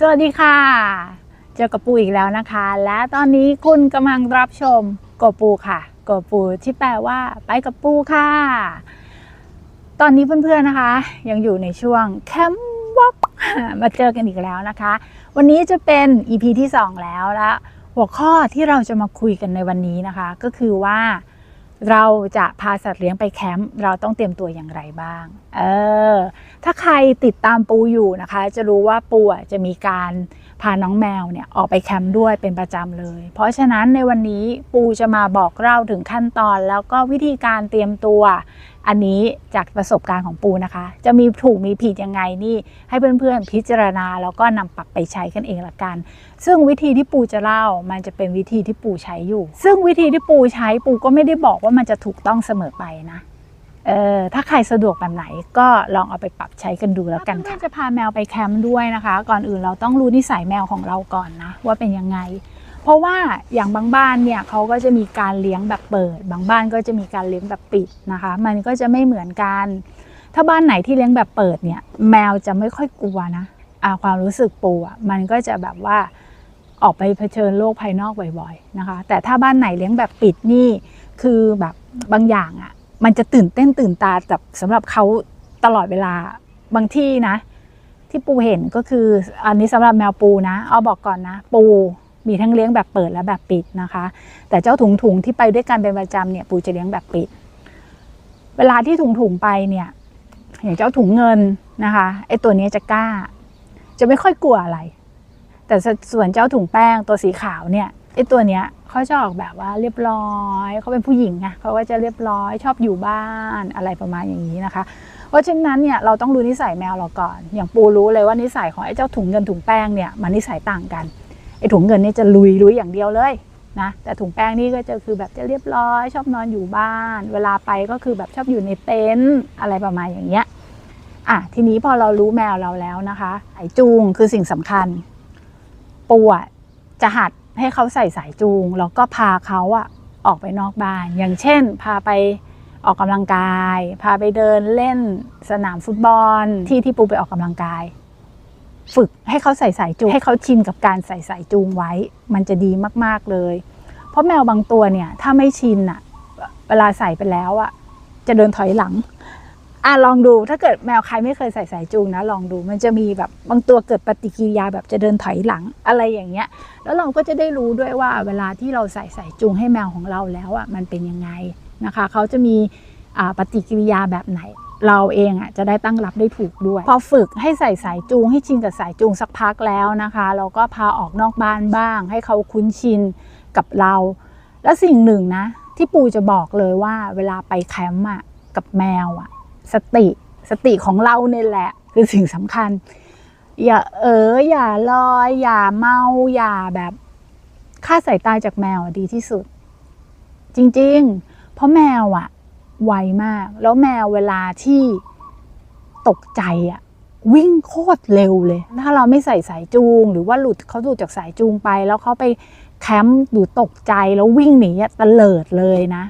สวัสดีค่ะ เจอกับปูอีกแล้วนะคะ และตอนนี้คุณกำลังรับชมโกปูค่ะโกปูที่แปลว่าไปกับปูค่ะ ตอนนี้เพื่อนๆนะคะ ยังอยู่ในช่วงแคมป์วอล์กมาเจอกันอีกแล้วนะคะ วันนี้จะเป็น EP ที่ 2 แล้วและหัวข้อที่เราจะมาคุยกันในวันนี้นะคะ ก็คือว่า เราจะพาสัตว์เลี้ยงไปแคมป์เราต้องเตรียมตัวอย่างไรบ้าง เออ ถ้าใครติดตามปูอยู่นะคะ จะรู้ว่าปูจะมีการ พาน้องแมวเนี่ยออกไปแคมป์ด้วยเป็นประจำเลย เพราะฉะนั้นในวันนี้ปูจะมาบอกเล่าถึงขั้นตอน แล้วก็วิธีการเตรียมตัว อันนี้จากประสบการณ์ของปูนะคะ จะมีถูกมีผิดยังไงนี่ให้เพื่อนๆพิจารณาแล้วก็นำปรับไปใช้กันเองละกัน ซึ่งวิธีที่ปูจะเล่ามันจะเป็นวิธีที่ปูใช้อยู่ ซึ่งวิธีที่ปูใช้ปูก็ไม่ได้บอกว่ามันจะถูกต้องเสมอไปนะ เออถ้าใครสะดวกแบบไหนก็ลองเอาไปปรับใช้กันดูแล้วกันค่ะจะพาแมวไปแคมป์ด้วยนะคะ ก่อนอื่นเราต้องรู้นิสัยแมวของเราก่อนนะ ว่าเป็นยังไง เพราะว่าอย่างบางบ้านเนี่ยเขาก็จะมีการเลี้ยงแบบเปิด บางบ้านก็จะมีการเลี้ยงแบบปิดนะคะ มันก็จะไม่เหมือนกัน ถ้าบ้านไหนที่เลี้ยงแบบเปิดเนี่ย แมวจะไม่ค่อยกลัวนะอาความรู้สึกปูอะมันก็จะแบบว่าออกไปเผชิญโลกภายนอกบ่อยๆนะคะ แต่ถ้าบ้านไหนเลี้ยงแบบปิดนี่คือแบบบางอย่างอะ มันจะตื่นเต้นตื่นตาแบบสำหรับเขาตลอดเวลาบางที่นะ ที่ปูเห็นก็คืออันนี้สำหรับแมวปูนะเอาบอกก่อนนะ ปูมีทั้งเลี้ยงแบบเปิดและแบบปิดนะคะ แต่เจ้าถุงถุงที่ไปด้วยกันเป็นประจำเนี่ยปูจะเลี้ยงแบบปิด เวลาที่ถุงถุงไปเนี่ยอย่างเจ้าถุงเงินนะคะไอตัวนี้จะกล้า จะไม่ค่อยกลัวอะไร แต่ส่วนเจ้าถุงแป้งตัวสีขาวเนี่ยไอตัวเนี้ย เขาจะออกแบบว่าเรียบร้อยเขาเป็นผู้หญิงไงเขาก็จะเรียบร้อยชอบอยู่บ้านอะไรประมาณอย่างนี้นะคะ เพราะฉะนั้นเนี่ยเราต้องรู้นิสัยแมวเราก่อน อย่างปูรู้เลยว่านิสัยของไอ้เจ้าถุงเงินถุงแป้งเนี่ยมันนิสัยต่างกันไอ้ถุงเงินนี่จะลุยลุยอย่างเดียวเลยนะแต่ถุงแป้งนี่ก็จะคือแบบจะเรียบร้อย ชอบนอนอยู่บ้าน เวลาไปก็คือแบบชอบอยู่ในเต็นท์อะไรประมาณอย่างเงี้ยอะทีนี้พอเรารู้แมวเราแล้วนะคะสายจูงคือสิ่งสำคัญปูจะหัด ให้เขาใส่สายจูง แล้วก็พาเขาอะออกไปนอกบ้าน อย่างเช่น พาไปออกกำลังกาย พาไปเดินเล่นสนามฟุตบอลที่ที่ปูไปออกกำลังกาย ฝึกให้เขาใส่สายจูง ให้เขาชินกับการใส่สายจูงไว้ มันจะดีมากๆเลย เพราะแมวบางตัวเนี่ยถ้าไม่ชินอะเวลาใส่ไปแล้วอะจะเดินถอยหลัง อะลองดูถ้าเกิดแมวใครไม่เคยใส่สายจูงนะลองดูมันจะมีแบบบางตัวเกิดปฏิกิริยาแบบจะเดินถอยหลังอะไรอย่างเงี้ย แล้วเราก็จะได้รู้ด้วยว่าเวลาที่เราใส่สายจูงให้แมวของเราแล้วอะมันเป็นยังไงนะคะเขาจะมีอ่าปฏิกิริยาแบบไหน เราเองอะจะได้ตั้งรับได้ถูกด้วย พอฝึกให้ใส่สายจูงให้ชินกับสายจูงสักพักแล้วนะคะ เราก็พาออกนอกบ้านบ้าง ให้เขาคุ้นชินกับเรา และสิ่งหนึ่งนะ ที่ปูจะบอกเลยว่าเวลาไปแคมป์อะกับแมวอะ สติสติของเราเนี่ยแหละ คือสิ่งสำคัญ อย่าเอออย่าลอย อย่าเมา อย่าแบบค่าสายตาจากแมวดีที่สุด จริง ๆ เพราะแมวอะไวมาก แล้วแมวเวลาที่ตกใจอะวิ่งโคตรเร็วเลย ถ้าเราไม่ใส่สายจูง หรือว่าหลุดเขาหลุดจากสายจูงไป แล้วเขาไปแคมป์หรือตกใจแล้ววิ่งหนีตะเลิดเลยนะ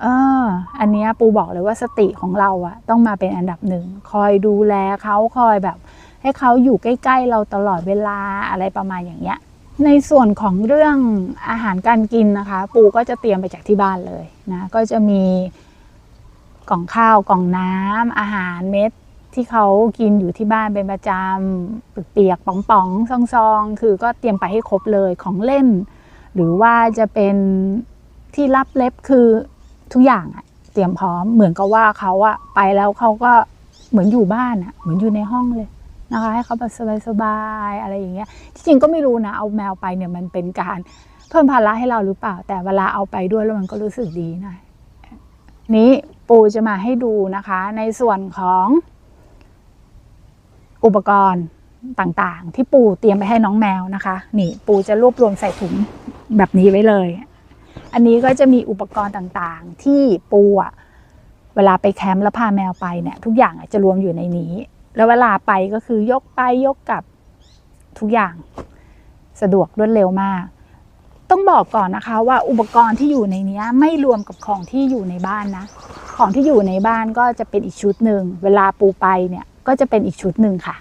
เอออันเนี้ยปูบอกเลยว่าสติของเราอะต้องมาเป็นอันดับหนึ่ง คอยดูแลเขาคอยแบบ ให้เขาอยู่ใกล้ ๆ เราตลอดเวลาอะไรประมาณอย่างเงี้ย ในส่วนของเรื่องอาหารการกินนะคะ ปูก็จะเตรียมไปจากที่บ้านเลยนะก็จะมีกล่องข้าวกล่องน้ำอาหารเม็ดที่เขากินอยู่ที่บ้านเป็นประจำเปียกๆป๋องๆซองๆ คือก็เตรียมไปให้ครบเลยของเล่น หรือว่าจะเป็นที่รับเล็บคือ ทุกอย่างอะเตรียมพร้อมเหมือนกับว่าเขาอะไปแล้วเขาก็เหมือนอยู่บ้านอะเหมือนอยู่ในห้องเลยนะคะ ให้เขาแบบสบายๆอะไรอย่างเงี้ยที่จริงก็ไม่รู้นะเอาแมวไปเนี่ยมันเป็นการเพิ่มภาระให้เราหรือเปล่า แต่เวลาเอาไปด้วยแล้วมันก็รู้สึกดีหน่อยนี้ปูจะมาให้ดูนะคะ ในส่วนของอุปกรณ์ต่างๆ ที่ปูเตรียมไปให้น้องแมวนะคะ นี่ปูจะรวบรวมใส่ถุงแบบนี้ไว้เลย อันนี้ก็จะมีอุปกรณ์ต่างๆ ที่ปูอะเวลาไปแคมป์แล้วพาแมวไปเนี่ยทุกอย่างจะรวมอยู่ในนี้ แล้วเวลาไปก็คือยกไปยกกลับทุกอย่างสะดวกรวดเร็วมาก ต้องบอกก่อนนะคะว่าอุปกรณ์ที่อยู่ในนี้ไม่รวมกับของที่อยู่ในบ้านนะ ของที่อยู่ในบ้านก็จะเป็นอีกชุดหนึ่งเวลาปูไปเนี่ยก็จะเป็นอีกชุดหนึ่งค่ะ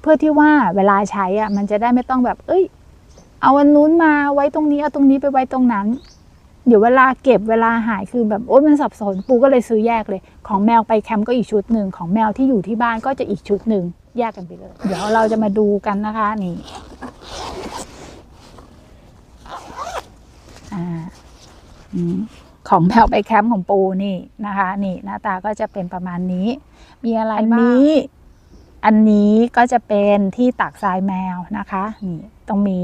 เพื่อที่ว่าเวลาใช้อะมันจะได้ไม่ต้องแบบ เอ้ย เอาวันนู้นมาไว้ตรงนี้เอาตรงนี้ไปไว้ตรงนั้น เดี๋ยวเวลาเก็บเวลาหายคือแบบโอ๊ยมันสับสนปูก็เลยซื้อแยกเลย ของแมวไปแคมป์ก็อีกชุดหนึ่งของแมวที่อยู่ที่บ้านก็จะอีกชุดหนึ่งแยกกันไปเลย เดี๋ยวเราจะมาดูกันนะคะนี่อ่าอืมของแมวไปแคมป์ของปูนี่นะคะ นี่หน้าตาก็จะเป็นประมาณนี้ มีอะไรบ้างนี้ อันนี้ก็จะเป็นที่ตักทรายแมวนะคะนี่ต้องมี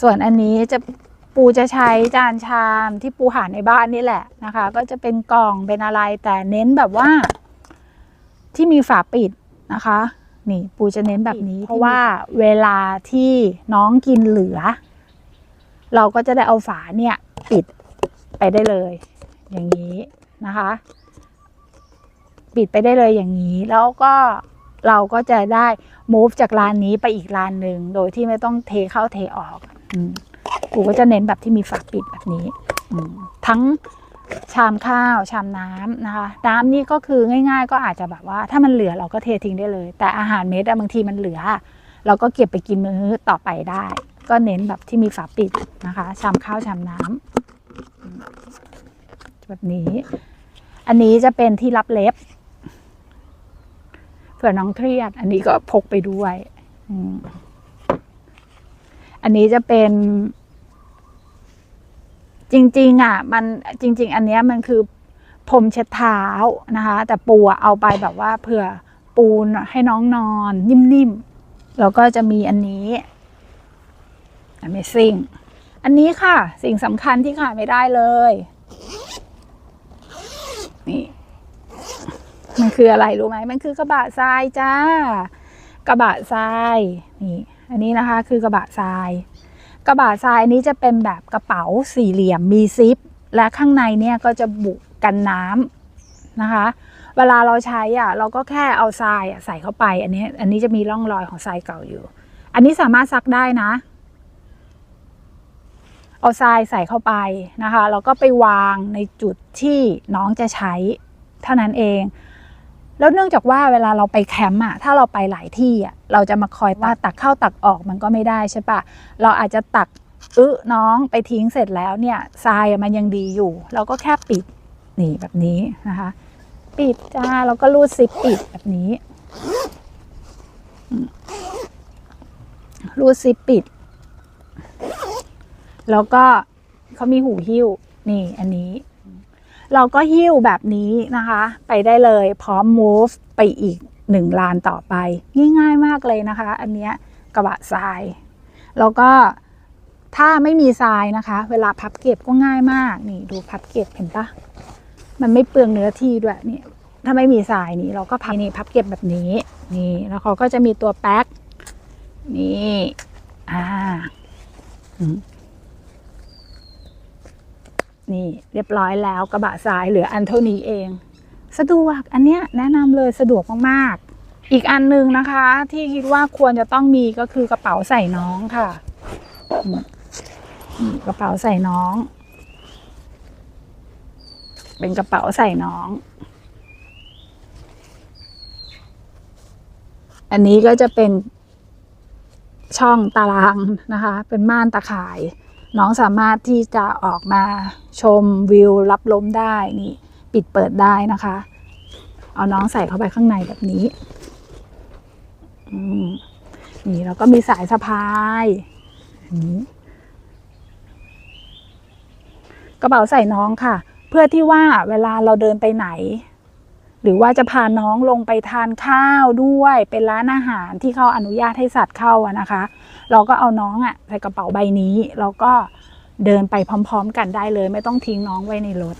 ส่วนอันนี้จะปูจะใช้จานชามที่ปูหาในบ้านนี่แหละนะคะ ก็จะเป็นกล่องเป็นอะไรแต่เน้นแบบว่า ที่มีฝาปิดนะคะ นี่ปูจะเน้นแบบนี้ เพราะว่าเวลาที่น้องกินเหลือ เราก็จะได้เอาฝาเนี่ย ปิดไปได้เลย อย่างนี้นะคะ ปิดไปได้เลยอย่างนี้ แล้วก็เราก็จะได้ move จากร้านนี้ไปอีกร้านหนึ่งโดยที่ไม่ต้องเทเข้าเทออกอกูก็จะเน้นแบบที่มีฝาปิดแบบนี้ทั้งชามข้าวชามน้ำนะคะ น้ำนี่ก็คือง่าย ๆ ก็อาจจะแบบว่า ถ้ามันเหลือเราก็เททิ้งได้เลย แต่อาหารเม็ดอะบางทีมันเหลือ เราก็เก็บไปกินมื้อต่อไปได้ ก็เน้นแบบที่มีฝาปิดนะคะ ชามข้าวชามน้ำแบบนี้ อันนี้จะเป็นที่รับเล็บ ผื่อน้องเครียด อันนี้ก็พกไปด้วยอันนี้จะเป็น จริง ๆ อะ มันจริง ๆ อันเนี้ยมันคือพรมเช็ดเท้านะคะ แต่ปูเอาไปแบบว่าเผื่อปูนให้น้องนอน นิ่มๆแล้วก็จะมีอันนี้ Amazing อันนี้ค่ะ สิ่งสำคัญที่ขาดไม่ได้เลย นี่ มันคืออะไรรู้ไหมมันคือกระบะทรายจ้า กระบะทรายนี่ อันนี้นะคะคือกระบะทราย กระบะทรายอันนี้จะเป็นแบบกระเป๋าสี่เหลี่ยมมีซิป และข้างในเนี่ยก็จะบุกันน้ำนะคะ เวลาเราใช้อะเราก็แค่เอาทรายอะใส่เข้าไป อันนี้ อันนี้จะมีร่องรอยของทรายเก่าอยู่ อันนี้สามารถซักได้นะ เอาทรายใส่เข้าไปนะคะแล้วก็ไปวางในจุดที่น้องจะใช้ เท่านั้นเอง แล้วเนื่องจากว่าเวลาเราไปแคมป์อะถ้าเราไปหลายที่อะเราจะมาคอยว่าตักเข้าตักออกมันก็ไม่ได้ใช่ปะเราอาจจะตักอึน้องไปทิ้งเสร็จแล้วเนี่ยทรายอะมันยังดีอยู่ เราก็แค่ปิดนี่แบบนี้นะคะ ปิดจ้าแล้วก็รูดซิปปิดแบบนี้อืมรูดซิปปิด แล้วก็เขามีหูหิ้วนี่อันนี้ เราก็หิ้วแบบนี้นะคะ ไปได้เลยพร้อม move ไปอีกหนึ่งลานต่อไป ง่ายๆมากเลยนะคะ อันเนี้ยกระบะทราย แล้วก็ถ้าไม่มีทรายนะคะ เวลาพับเก็บก็ง่ายมากนี่ดูพับเก็บเห็นปะมันไม่เปลืองเนื้อที่ด้วยนี่ถ้าไม่มีทรายนี่เราก็พับนี่พับเก็บแบบนี้นี่แล้วเขาก็จะมีตัวแป๊กนี่อ่า นี่เรียบร้อยแล้วกระบะทรายเหลืออันเท่านี้เอง สะดวกอันเนี้ยแนะนำเลยสะดวกมากๆ อีกอันหนึ่งนะคะ ที่คิดว่าควรจะต้องมีก็คือกระเป๋าใส่น้องค่ะกระเป๋าใส่น้อง เป็นกระเป๋าใส่น้อง อันนี้ก็จะเป็นช่องตารางนะคะ เป็นม่านตะข่าย น้องสามารถที่จะออกมาชมวิวรับลมได้นี่ปิดเปิดได้นะคะ เอาน้องใส่เข้าไปข้างในแบบนี้นี่แล้วก็มีสายสะพายอันนี้กระเป๋าใส่น้องค่ะ เพื่อที่ว่าเวลาเราเดินไปไหน หรือว่าจะพาน้องลงไปทานข้าวด้วย เป็นร้านอาหารที่เขาอนุญาตให้สัตว์เข้าอะนะคะ เราก็เอาน้องอะใส่กระเป๋าใบนี้แล้วก็เดินไปพร้อม ๆ กันได้เลย ไม่ต้องทิ้งน้องไว้ในรถ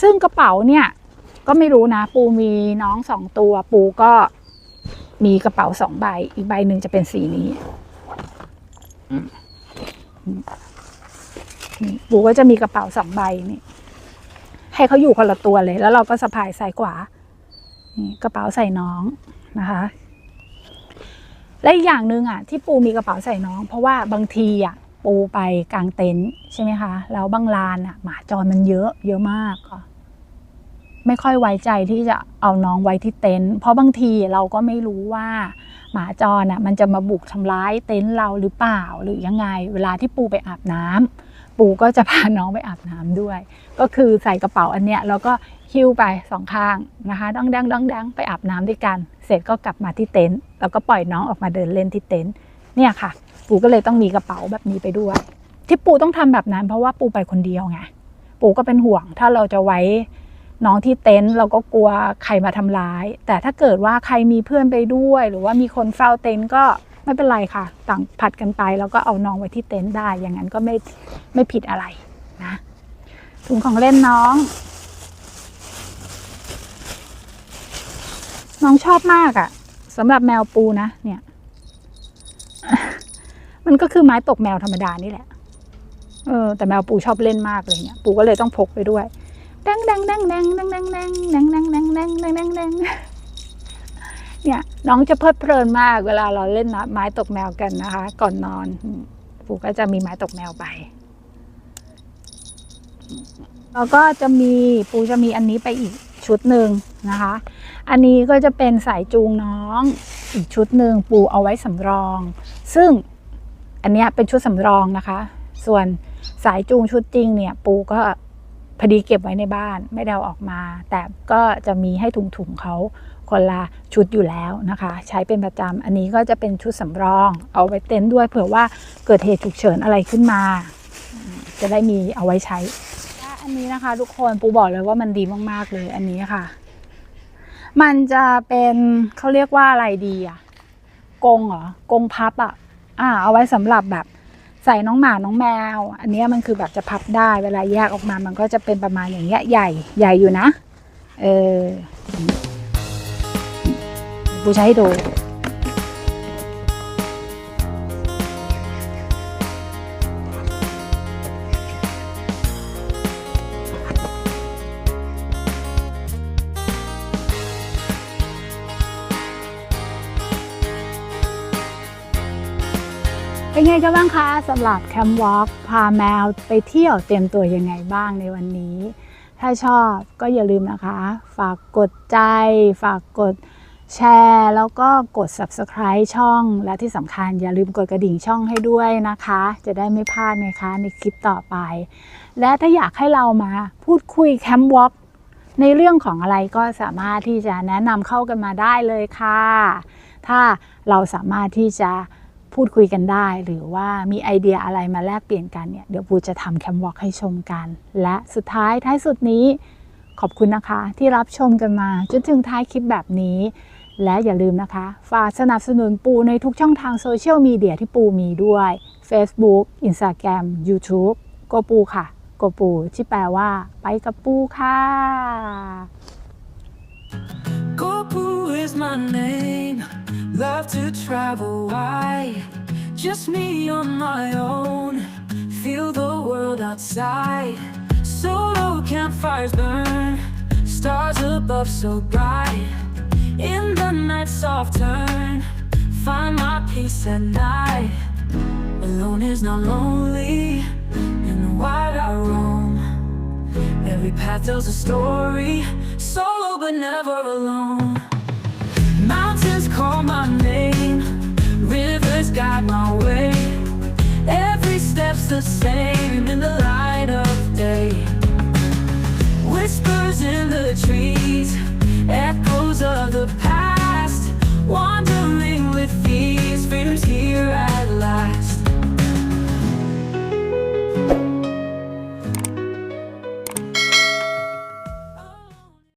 ซึ่งกระเป๋าเนี่ยก็ไม่รู้นะ ปูมีน้องสองตัว ปูก็มีกระเป๋าสองใบ อีกใบหนึ่งจะเป็นสีนี้อืมนี่ปูก็จะมีกระเป๋าสองใบนี่ ให้เขาอยู่คนละตัวเลย แล้วเราก็สะพายซ้ายขวานี่กระเป๋าใส่น้องนะคะ และอีกอย่างหนึ่งอะที่ปูมีกระเป๋าใส่น้อง เพราะว่าบางทีอะปูไปกลางเต็นท์ใช่ไหมคะแล้วบางลานอะหมาจรมันเยอะเยอะมากค่ะไม่ค่อยไว้ใจที่จะเอาน้องไว้ที่เต็นท์เพราะบางทีเราก็ไม่รู้ว่า หมาจรน่ะมันจะมาบุกทำร้ายเต็นท์เราหรือเปล่าหรือยังไง เวลาที่ปูไปอาบน้ำ ปูก็จะพาน้องไปอาบน้ำด้วย ก็คือใส่กระเป๋าอันเนี้ยแล้วก็หิ้วไปสองข้างนะคะดังดังดังดังไปอาบน้ำด้วยกัน เสร็จก็กลับมาที่เต็นท์แล้วก็ปล่อยน้องออกมาเดินเล่นที่เต็นท์เนี่ยค่ะ ปูก็เลยต้องมีกระเป๋าแบบนี้ไปด้วย ที่ปูต้องทำแบบนั้น เพราะว่าปูไปคนเดียวไงปูก็เป็นห่วง ถ้าเราจะไว้น้องที่เต็นท์เราก็กลัวใครมาทำร้าย แต่ถ้าเกิดว่าใครมีเพื่อนไปด้วย หรือว่ามีคนเฝ้าเต็นท์ก็ ไม่เป็นไรค่ะ ต่างผัดกันไป แล้วก็เอาน้องไว้ที่เต็นท์ได้ อย่างนั้นก็ไม่ไม่ผิดอะไรนะถุงของเล่นน้อง น้องชอบมากอะ่ะสำหรับแมวปูนะเนี่ย มันก็คือไม้ตกแมวธรรมดานี่แหละ เออ แต่แมวปูชอบเล่นมากเลยเนี่ย ปูก็เลยต้องพกไปด้วยดังดังดังดังดังดังดังดังดังดังดังดังดังดัง เนี่ยน้องจะเพลิดเพลินมากเวลาเราเล่นนะไม้ตกแมวกันนะคะ ก่อนนอนปูก็จะมีไม้ตกแมวไปแล้วก็จะมีปูจะมีอันนี้ไปอีกชุดหนึ่งนะคะ อันนี้ก็จะเป็นสายจูงน้องอีกชุดหนึ่งปูเอาไว้สำรอง ซึ่งอันนี้เป็นชุดสำรองนะคะ ส่วนสายจูงชุดจริงเนี่ย ปูก็พอดีเก็บไว้ในบ้านไม่ได้เอาออกมา แต่ก็จะมีให้ถุงๆเขา คนละชุดอยู่แล้วนะคะ ใช้เป็นประจำอันนี้ก็จะเป็นชุดสำรอง เอาไว้เต็นท์ด้วยเผื่อว่าเกิดเหตุฉุกเฉินอะไรขึ้นมา จะได้มีเอาไว้ใช้และอันนี้นะคะทุกคนปูบอกเลยว่ามันดีมากๆเลยอันนี้ค่ะ มันจะเป็นเขาเรียกว่าอะไรดีอะกงเหรอกงพับอะอ่า เอาไว้สำหรับแบบใส่น้องหมาน้องแมว อันนี้มันคือแบบจะพับได้เวลาแยกออกมา มันก็จะเป็นประมาณอย่างเงี้ยใหญ่ใหญ่อยู่นะ เออ ปูจะให้ดู เป็นไงกันบ้างคะสำหรับแคมป์วอล์กพาแมวไปเที่ยวเตรียมตัวยังไงบ้างในวันนี้ ถ้าชอบก็อย่าลืมนะคะ ฝากกดใจ ฝากกด แชร์แล้วก็กด subscribe ช่อง และที่สำคัญอย่าลืมกดกระดิ่งช่องให้ด้วยนะคะ จะได้ไม่พลาดไงคะในคลิปต่อไป และถ้าอยากให้เรามาพูดคุยแคมป์วอล์กในเรื่องของอะไรก็สามารถที่จะแนะนำเข้ากันมาได้เลยค่ะ ถ้าเราสามารถที่จะพูดคุยกันได้ หรือว่ามีไอเดียอะไรมาแลกเปลี่ยนกันเนี่ยเดี๋ยวปูจะทำแคมป์วอล์กให้ชมกัน และสุดท้ายท้ายสุดนี้ขอบคุณนะคะที่รับชมกันมาจนถึงท้ายคลิปแบบนี้ และอย่าลืมนะคะ ฝากสนับสนุนปูในทุกช่องทางโซเชียลมีเดียที่ปูมีด้วย Facebook Instagram YouTube โกปูค่ะ โกปูที่แปลว่า ไปกับปูค่ะ Gopu is my name. Love to travel wide. Just me on my own. Feel the world outside. Solo campfires burn. Stars above so bright. In the night, soft turn. Find my peace at night. Alone is not lonely. In the wild I roam. Every path tells a story, solo but never alone. Mountains call my name, rivers guide my way. Every step's the